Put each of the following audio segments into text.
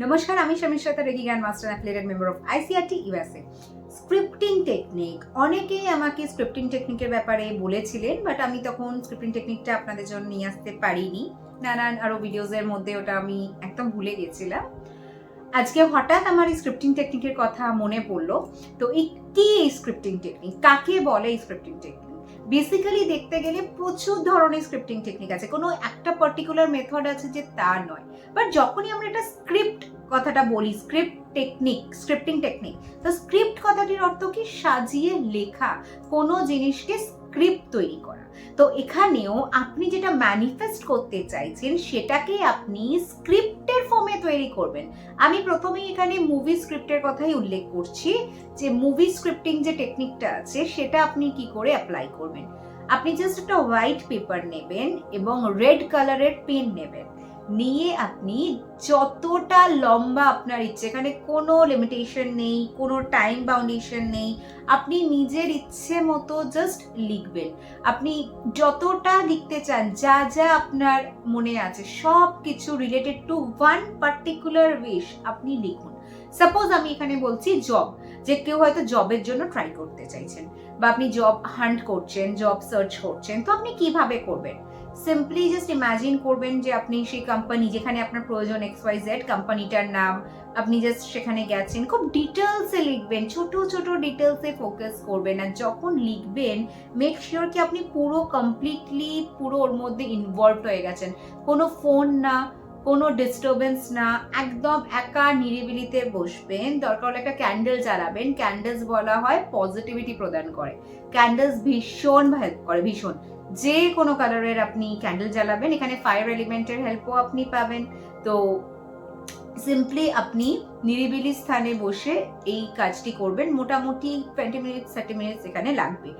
নমস্কার, আমি সমীশ্রতা রেগি জ্ঞান master affiliated member of ICRT USA scripting technique অনেকেই আমাকে স্ক্রিপ্টিং টেকনিকের ব্যাপারে বলেছিলেন বাট আমি তখন স্ক্রিপ্টিং টেকনিকটা আপনাদের জন্য নিয়ে আসতে পারিনি। নানান আরও ভিডিওজের মধ্যে ওটা আমি একদম ভুলে গেছিলাম। আজকে হঠাৎ আমার এই স্ক্রিপ্টিং টেকনিকের কথা মনে পড়ল। তো এই কী এই স্ক্রিপ্টিং টেকনিক কাকে বলে এই স্ক্রিপ্টিং টেকনিক বেসিক্যালি দেখতে গেলে প্রচুর ধরনের স্ক্রিপ্টিং টেকনিক আছে। কোনো একটা পার্টিকুলার মেথড আছে যে তা নয়। বাট যখনই আমরা একটা স্ক্রিপ্ট কথাটা বলি স্ক্রিপ্ট টেকনিক স্ক্রিপ্টিং টেকনিক তো স্ক্রিপ্ট কথাটির অর্থ কি? সাজিয়ে লেখা। কোনো জিনিসকে স্ক্রিপ্ট তৈরি করা। তো এখানেও আপনি যেটা ম্যানিফেস্ট করতে চাইছেন, সেটাকে আপনি স্ক্রিপ্টের ফর্মে তৈরি করবেন। আমি প্রথমেই এখানে মুভি স্ক্রিপ্টের কথাই উল্লেখ করছি যে মুভি স্ক্রিপ্টিং যে টেকনিকটা আছে, সেটা আপনি কি করে অ্যাপ্লাই করবেন? আপনি জাস্ট একটা হোয়াইট পেপার নেবেন এবং রেড কালারের পেন নেবেন। নিয়ে আপনি যতটা লম্বা আপনার ইচ্ছে, এখানে কোনো লিমিটেশন নেই, কোনো টাইম বাউন্ডেশন নেই, আপনি নিজের ইচ্ছে মতো জাস্ট লিখবেন। আপনি যতটা লিখতে চান, যা যা আপনার মনে আছে, সব কিছু related to one particular wish আপনি লিখুন। সাপোজ আমি এখানে বলছি জব যে কেউ হয়তো জবের জন্য ট্রাই করতে চাইছেন, বা আপনি জব হান্ট করছেন জব সার্চ করছেন, তো আপনি কীভাবে করবেন? সিম্পলি জাস্ট ইমাজিন করবেন যে আপনি সেই কোম্পানি যেখানে আপনার প্রয়োজন এক্স ওয়াই জেড কোম্পানিটার নাম, আপনি জাস্ট সেখানে গেছেন, খুব ডিটেলসে লিখবেন, ছোট ছোট ডিটেলসে ফোকাস করবেন আর যখন লিখবেন মেক শিওর কি আপনি পুরো কমপ্লিটলি পুরো ওর মধ্যে ইনভলভ হয়ে গেছেন। কোনো ফোন না, কোনো ডিস্টারবেন্স না, একদম একা নিরিবিলিতে বসবেন। দরকার হলে একটা ক্যান্ডেল জ্বালাবেন। ক্যান্ডেলস বলা হয় পজিটিভিটি প্রদান করে। ক্যান্ডেলস ভীষণ হেল্প করে, ভীষণ। যে কোনো কালারের আপনি ক্যান্ডেল জ্বালাবেন, এখানে ফায়ার এলিমেন্টের হেল্পও আপনি পাবেন। তো সিম্পলি আপনি নিরিবিলি স্থানে বসে এই কাজটি করবেন। মোটামুটি টোয়েন্টি মিনিটস থার্টি মিনিটস এখানে লাগবে।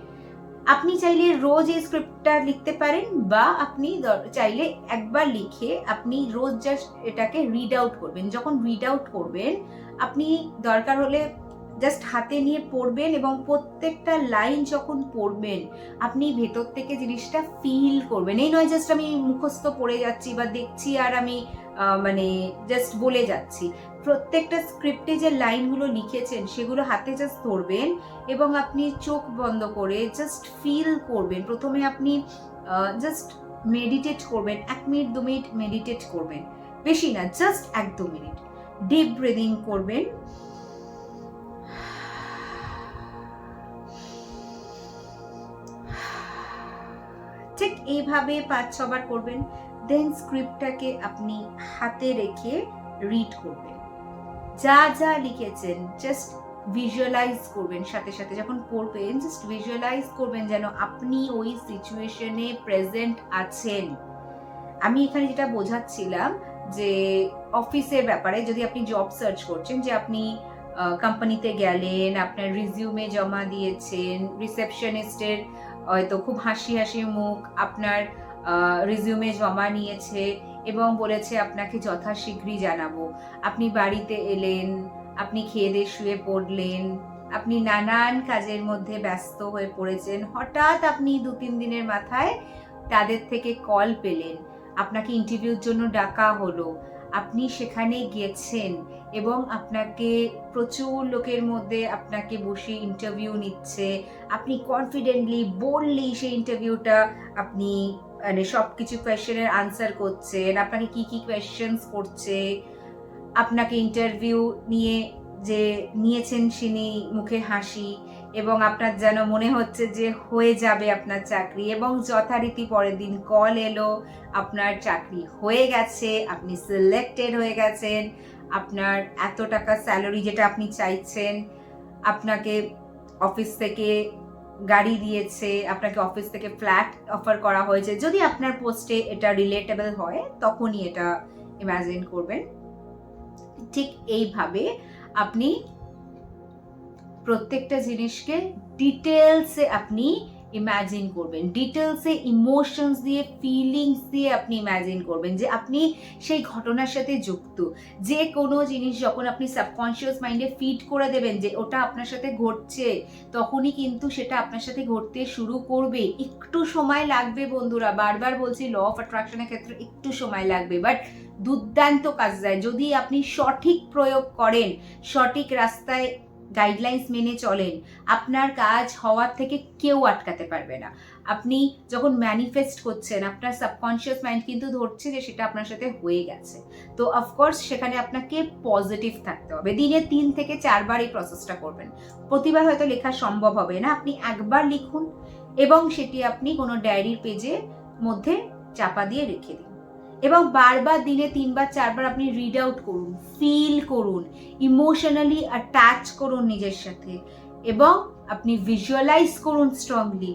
আপনি চাইলে রোজ এই স্ক্রিপ্টটা লিখতে পারেন বা আপনি চাইলে একবার লিখে আপনি রোজ জাস্ট এটাকে রিড আউট করবেন। যখন রিড আউট করবেন, আপনি দরকার হলে জাস্ট হাতে নিয়ে পড়বেন এবং প্রত্যেকটা লাইন যখন পড়বেন, আপনি ভেতর থেকে জিনিসটা ফিল করবেন। এই নয় জাস্ট আমি মুখস্থ পড়ে যাচ্ছি বা দেখছি আর আমি মানে জাস্ট বলে যাচ্ছি। প্রত্যেকটা স্ক্রিপ্টে যে লাইনগুলো লিখেছেন, সেগুলো হাতে জাস্ট ধরবেন এবং আপনি চোখ বন্ধ করে জাস্ট ফিল করবেন। প্রথমে আপনি জাস্ট মেডিটেট করবেন, এক মিনিট, দু মিনিট মেডিটেট করবেন। বেশি না জাস্ট এক দু মিনিট। ডিপ ব্রিদিং করবেন। এইভাবে পাঁচ ছবার করবেন দেন স্ক্রিপ্টটাকে আপনি হাতে রেখে রিড করবেন। যা যা লিখেছেন জাস্ট ভিজুয়ালাইজ করবেন সাথে সাথে। যখন পড়বেন জাস্ট ভিজুয়ালাইজ করবেন যেন আপনি ওই সিচুয়েশনে প্রেজেন্ট আছেন। আমি এখানে যেটা বোঝাচ্ছিলাম যে অফিসের ব্যাপারে, যদি আপনি জব সার্চ করছেন, যে আপনি কোম্পানিতে গেলেন, আপনার রিজিউমে জমা দিয়েছেন রিসেপশনিস্টের হয়তো খুব হাসি হাসি মুখ, আপনার রিজিউমে জমা নিয়েছে এবং বলেছে আপনাকে যথাশীঘ্রই জানাব। আপনি বাড়িতে এলেন, আপনি খেয়ে দিয়ে শুয়ে পড়লেন, আপনি নানান কাজের মধ্যে ব্যস্ত হয়ে পড়েছেন। হঠাৎ আপনি দু তিন দিনের মাথায় তাদের থেকে কল পেলেন। আপনাকে ইন্টারভিউর জন্য ডাকা হলো। আপনি সেখানে গেছেন এবং আপনাকে প্রচুর লোকের মধ্যে আপনাকে বসে ইন্টারভিউ নিচ্ছে, আপনি কনফিডেন্টলি বললি সেই ইন্টারভিউটা আপনি মানে সব কিছু কোয়েশ্চেনের আনসার করছেন, আপনাকে কি কি কোয়েশ্চেন্স করছে, আপনাকে ইন্টারভিউ নিয়ে যে নিয়েছেন তিনি মুখে হাসি এবং আপনার যেন মনে হচ্ছে যে হয়ে যাবে আপনার চাকরি এবং যথারীতি পরের দিন কল এলো, আপনার চাকরি হয়ে গেছে, আপনি সিলেক্টেড হয়ে গেছেন, আপনার এত টাকা স্যালারি যেটা আপনি চাইছেন, আপনাকে অফিস থেকে গাড়ি দিয়েছে, আপনাকে অফিস থেকে ফ্ল্যাট অফার করা হয়েছে, যদি আপনার পোস্টে এটা রিলেটেবল হয়, তখনই এটা ইমাজিন করবেন। ঠিক এইভাবে আপনি প্রত্যেকটা জিনিসকে ডিটেলসে আপনি ইম্যাজিন করবেন। ডিটেলসে ইমোশনস দিয়ে ফিলিংস দিয়ে আপনি ইম্যাজিন করবেন যে আপনি সেই ঘটনার সাথে যুক্ত। যে কোনো জিনিস যখন আপনি সাবকনশিয়াস মাইন্ডে ফিট করে দেবেন যে ওটা আপনার সাথে ঘটছে, তখনই কিন্তু সেটা আপনার সাথে ঘটতে শুরু করবে। একটু সময় লাগবে বন্ধুরা, বারবার বলছি ল অফ অ্যাট্রাকশনের ক্ষেত্রে একটু সময় লাগবে বাট দুর্দান্ত কাজ দেয়। যদি আপনি সঠিক প্রয়োগ করেন, সঠিক রাস্তায় গাইডলাইন্স মেনে চলেন, আপনার কাজ হওয়ার থেকে কেউ আটকাতে পারবে না। আপনি যখন ম্যানিফেস্ট করছেন, আপনার সাবকনশিয়াস মাইন্ড কিন্তু ধরছে যে সেটা আপনার সাথে হয়ে গেছে। তো অফকোর্স সেখানে আপনাকে পজিটিভ থাকতে হবে। দিনে তিন থেকে চারবার এই প্রসেসটা করবেন। প্রতিবার হয়তো লেখা সম্ভব হবে না। আপনি একবার লিখুন এবং সেটি আপনি কোনো ডায়েরির পেজে মধ্যে চাপা দিয়ে রেখে দিন। এবং বারবার দিনে তিনবার, চারবার আপনি রিড আউট করুন ফিল করুন ইমোশনালি অ্যাটাচ করুন নিজের সাথে এবং আপনি ভিজুয়ালাইজ করুন স্ট্রংলি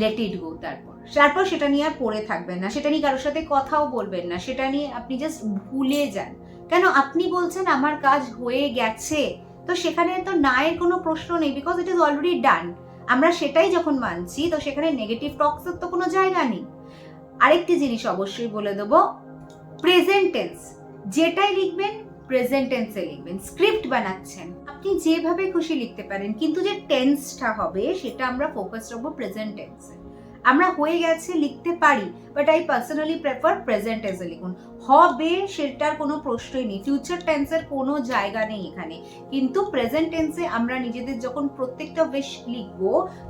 লেট ইট গো তারপর। তারপর সেটা নিয়ে আর পড়ে থাকবেন না, সেটা নিয়ে কারোর সাথে কথাও বলবেন না, সেটা নিয়ে আপনি জাস্ট ভুলে যান। কেন? আপনি বলছেন আমার কাজ হয়ে গেছে, তো সেখানে তো নায়ের কোনো প্রশ্ন নেই because it is already done আমরা সেটাই যখন মানছি, তো সেখানে নেগেটিভ টক্সের তো কোনো জায়গা নেই। আরেকটি জিনিস অবশ্যই বলে দেব। প্রেজেন্টেন্স যেটাই লিখবেন প্রেজেন্টেন্সে লিখবেন স্ক্রিপ্ট বানাচ্ছেন। আপনি যেভাবে খুশি লিখতে পারেন, কিন্তু যে টেন্সটা হবে, সেটা আমরা ফোকাস রাখব প্রেজেন্ট টেন্সে আমরা হয়ে গেছে লিখতে পারি but I personally prefer present টেন্সে লিখুন। হবে সেটার কোনো প্রশ্নই নেই। ফিউচার টেন্সের কোনো জায়গা নেই এখানে। কিন্তু প্রেজেন্ট টেন্সে আমরা নিজেদের যখন প্রত্যেকটা বেশ লিখব,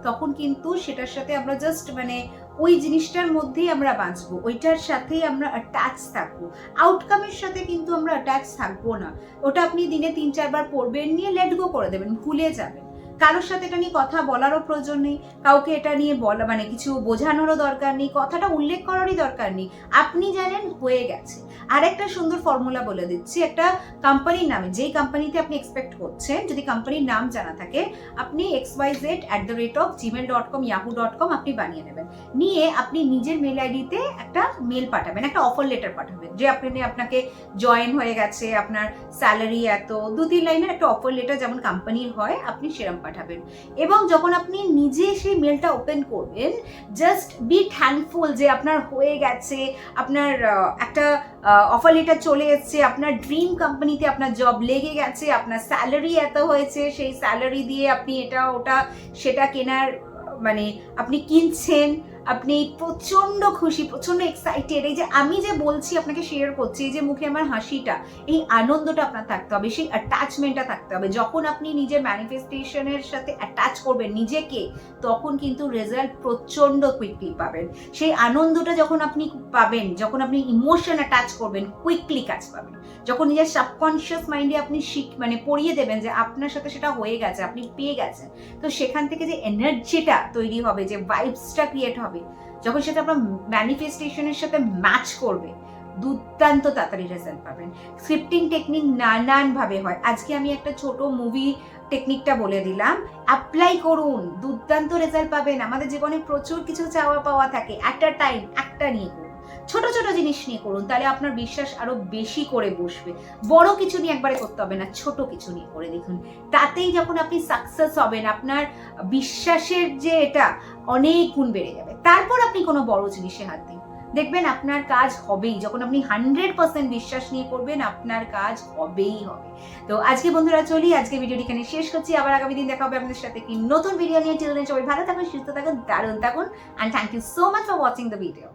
তখন কিন্তু সেটার সাথে আমরা জাস্ট মানে ওই জিনিসটার মধ্যেই আমরা বাঁচবো। ওইটার সাথেই আমরা অ্যাটাচ থাকব। আউটকামের সাথে কিন্তু আমরা অ্যাটাচ থাকব না। ওটা আপনি দিনে তিন, চারবার পড়বেন, নিয়ে লেট গো করে দেবেন, ভুলে যাবেন। কারোর সাথে এটা নিয়ে কথা বলারও প্রয়োজন নেই, কাউকে এটা নিয়ে বলা মানে কিছু বোঝানোরও দরকার নেই, কথাটা উল্লেখ করারই দরকার নেই। আপনি জানেন হয়ে গেছে। আর একটা সুন্দর ফর্মুলা বলে দিচ্ছি, একটা কোম্পানির নামে, যেই কোম্পানিতে আপনি এক্সপেক্ট করছেন, যদি কোম্পানির নাম জানা থাকে, আপনি X Y Z at the rate of Gmail dot com Yahoo dot com আপনি বানিয়ে নেবেন। নিয়ে আপনি নিজের মেল আইডিতে একটা মেল পাঠাবেন, একটা অফার লেটার পাঠাবেন, যে আপনি আপনাকে জয়েন হয়ে গেছে, আপনার স্যালারি এত দু তিন লাইনের একটা অফার লেটার যেমন কোম্পানির হয়, আপনি সেরম পাঠাবেন। এবং যখন আপনি নিজে সেই মেলটা ওপেন করবেন জাস্ট বি থ্যাঙ্কফুল যে আপনার হয়ে গেছে, আপনার একটা অফার লেটার চলে এসছে, আপনার ড্রিম কোম্পানিতে আপনার জব লেগে গেছে, আপনার স্যালারি এত হয়েছে, সেই স্যালারি দিয়ে আপনি এটা, ওটা, সেটা কেনার মানে আপনি কিনছেন আপনি প্রচণ্ড খুশি প্রচণ্ড এক্সাইটেড এই যে আমি যে বলছি, আপনাকে শেয়ার করছি, এই যে মুখে আমার হাসিটা, এই আনন্দটা আপনার থাকতে হবে, সেই অ্যাটাচমেন্টটা থাকতে হবে। যখন আপনি নিজের ম্যানিফেস্টেশনের সাথে অ্যাটাচ করবেন নিজেকে, তখন কিন্তু রেজাল্ট প্রচণ্ড কুইকলি পাবেন। সেই আনন্দটা যখন আপনি পাবেন, যখন আপনি ইমোশন অ্যাটাচ করবেন কুইকলি কাজ পাবেন। যখন নিজের সাবকনশিয়াস মাইন্ডে আপনি শিখ মানে পড়িয়ে দেবেন যে আপনার সাথে সেটা হয়ে গেছে, আপনি পেয়ে গেছেন, তো সেখান থেকে যে এনার্জিটা তৈরি হবে, যে ভাইবসটা ক্রিয়েট হবে যখন সেটা আপনার ম্যানিফেস্টেশনের সাথে ম্যাচ করবে, দুর্দান্ত তাড়াতাড়ি রেজাল্ট পাবেন। স্ক্রিপ্টিং টেকনিক নানানভাবে হয়। আজকে আমি একটা ছোট মুভি টেকনিকটা বলে দিলাম। অ্যাপ্লাই করুন, দুর্দান্ত রেজাল্ট পাবেন। আমাদের জীবনে প্রচুর কিছু চাওয়া পাওয়া থাকে। একটা টাইম একটা নিয়ে ছোট ছোট জিনিস নিয়ে করুন, তাহলে আপনার বিশ্বাস আরও বেশি করে বসবে। বড় কিছু নিয়ে একবারে করতে হবে না, ছোট কিছু নিয়ে করে দেখুন। তাতেই যখন আপনি সাকসেস হবেন, আপনার বিশ্বাসের যে এটা, অনেক গুণ বেড়ে যাবে। তারপর আপনি কোনো বড় জিনিসে হাত দিন। দেখবেন আপনার কাজ হবেই, যখন আপনি হান্ড্রেড পার্সেন্ট বিশ্বাস নিয়ে করবেন, আপনার কাজ হবেই হবে। তো আজকে বন্ধুরা চলি, আজকে ভিডিওটি এখানে শেষ করছি। আবার আগামী দিন দেখা হবে আপনাদের সাথে কি নতুন ভিডিও নিয়ে। চিলড্রেন সবাই ভালো থাকুন, সুস্থ থাকুন, দারুণ থাকুন and thank you so much for watching the video